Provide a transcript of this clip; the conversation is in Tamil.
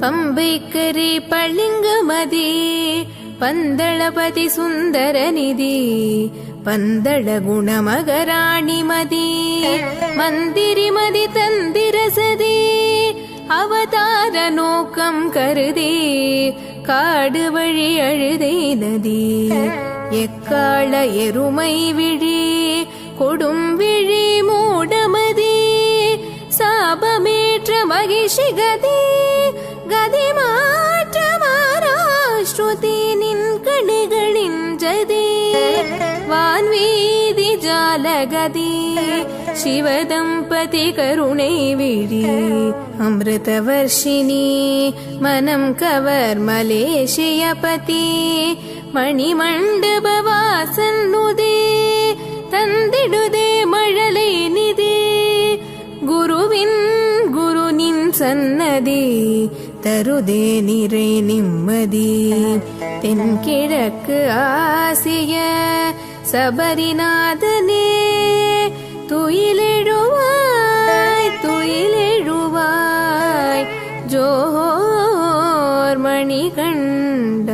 பம்பைக்கரி பளிங்குமதி பந்தளபதி சுந்தர நிதி பந்தள குணமகராணிமதி மந்திரிமதி தந்தி அவதார நோக்கம் கருதே. காடு வழி அழுதே நதி. எக்கால எருமை விழி. கொடும் விழி மூடமதி. சாபமேற்ற மகிஷி கதி. கதி மாற்ற மாறாஸ்ருதி நின் கணுகளின் ஜதி. வான்வீ ஜாலகதி சிவதம்பதி கருணை விழி. அமிர்தவர்ஷினி மனம் கவர் மலேஷியபதி மணிமண்டப வாசன்னுதே தந்திடுதே மழலை நிதி. குருவின் குருனின் சன்னதி தருதே நிறை நிம்மதி. தென்கிழக்கு ஆசிய சபரிநாதனே துயிலெழுவாய் துயிலெழுவாய் ஜோஹோர் மணிகண்ட